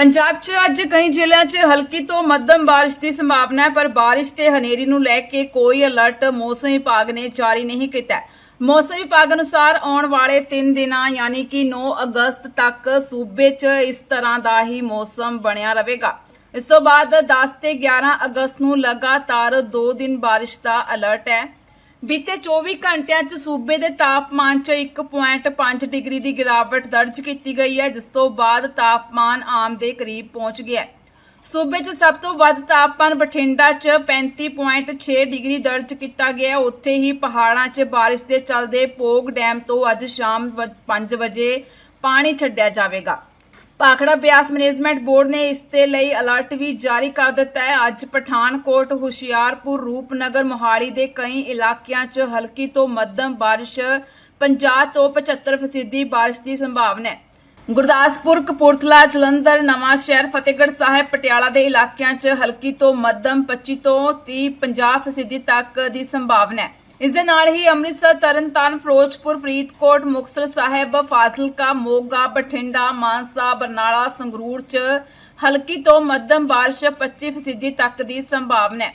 ਪੰਜਾਬ 'ਚ ਅੱਜ ਕਈ ਜ਼ਿਲ੍ਹਿਆਂ 'ਚ ਹਲਕੀ ਤੋਂ ਮੱਧਮ ਬਾਰਿਸ਼ ਦੀ ਸੰਭਾਵਨਾ ਹੈ, ਪਰ ਬਾਰਿਸ਼ ਤੇ ਹਨੇਰੀ ਨੂੰ ਲੈ ਕੇ ਕੋਈ ਅਲਰਟ ਮੌਸਮ ਵਿਭਾਗ ਨੇ ਜਾਰੀ ਨਹੀਂ ਕੀਤਾ ਮੌਸਮ ਵਿਭਾਗ ਅਨੁਸਾਰ ਆਉਣ ਵਾਲੇ 3 ਦਿਨਾਂ ਯਾਨੀ ਕਿ 9 ਅਗਸਤ ਤੱਕ ਸੂਬੇ 'ਚ ਇਸ ਤਰ੍ਹਾਂ ਦਾ ਹੀ ਮੌਸਮ ਬਣਿਆ ਰਹੇਗਾ। ਇਸ ਤੋਂ ਬਾਅਦ 10 ਤੇ 11 ਅਗਸਤ ਨੂੰ ਲਗਾਤਾਰ 2 ਦਿਨ ਬਾਰਿਸ਼ ਦਾ ਅਲਰਟ ਹੈ। ਬੀਤੇ 24 ਘੰਟਿਆਂ 'ਚ ਸੂਬੇ ਦੇ ਤਾਪਮਾਨ 'ਚ 1.5 ਡਿਗਰੀ ਦੀ ਗਿਰਾਵਟ ਦਰਜ ਕੀਤੀ ਗਈ ਹੈ, ਜਿਸ ਤੋਂ ਬਾਅਦ ਤਾਪਮਾਨ ਆਮ ਦੇ ਕਰੀਬ ਪਹੁੰਚ ਗਿਆ ਸੂਬੇ 'ਚ ਸਭ ਤੋਂ ਵੱਧ ਤਾਪਮਾਨ ਬਠਿੰਡਾ 'ਚ 35.6 ਡਿਗਰੀ ਦਰਜ ਕੀਤਾ ਗਿਆ। ਉੱਥੇ ਹੀ ਪਹਾੜਾਂ 'ਚ ਬਾਰਿਸ਼ ਦੇ ਚੱਲਦੇ ਪੋਗ ਡੈਮ ਤੋਂ ਅੱਜ ਸ਼ਾਮ 5 ਵਜੇ ਪਾਣੀ ਛੱਡਿਆ ਜਾਵੇਗਾ। ਭਾਖੜਾ ਬਿਆਸ ਮੈਨੇਜਮੈਂਟ ਬੋਰਡ ਨੇ ਇਸ ਦੇ ਲਈ ਅਲਰਟ ਵੀ ਜਾਰੀ ਕਰ ਦਿੱਤਾ ਹੈ। ਅੱਜ ਪਠਾਨਕੋਟ, ਹੁਸ਼ਿਆਰਪੁਰ, ਰੂਪਨਗਰ, ਮੋਹਾਲੀ ਦੇ ਕਈ ਇਲਾਕਿਆਂ 'ਚ ਹਲਕੀ ਤੋਂ ਮੱਧਮ ਬਾਰਿਸ਼ 50 ਤੋਂ 75% ਫੀਸਦੀ ਬਾਰਿਸ਼ ਦੀ ਸੰਭਾਵਨਾ ਹੈ। ਗੁਰਦਾਸਪੁਰ, ਕਪੂਰਥਲਾ, ਜਲੰਧਰ, ਨਵਾਂ ਸ਼ਹਿਰ, ਫਤਿਹਗੜ੍ਹ ਸਾਹਿਬ, ਪਟਿਆਲਾ ਦੇ ਇਲਾਕਿਆਂ 'ਚ ਹਲਕੀ ਤੋਂ ਮੱਧਮ 25 ਤੋਂ 30 50% ਫੀਸਦੀ ਤੱਕ ਦੀ ਸੰਭਾਵਨਾ ਹੈ। ਇਸ ਦੇ ਨਾਲ ਹੀ ਅੰਮ੍ਰਿਤਸਰ, ਤਰਨਤਾਰਨ, ਫਿਰੋਜ਼ਪੁਰ, ਫਰੀਦਕੋਟ, ਮੁਕਤਸਰ ਸਾਹਿਬ, ਫਾਜ਼ਿਲਕਾ, ਮੋਗਾ, ਬਠਿੰਡਾ, ਮਾਨਸਾ, ਬਰਨਾਲਾ, ਸੰਗਰੂਰ 'ਚ ਹਲਕੀ ਤੋਂ ਮੱਧਮ ਬਾਰਿਸ਼ 25% ਫੀਸਦੀ ਤੱਕ ਦੀ ਸੰਭਾਵਨਾ ਹੈ।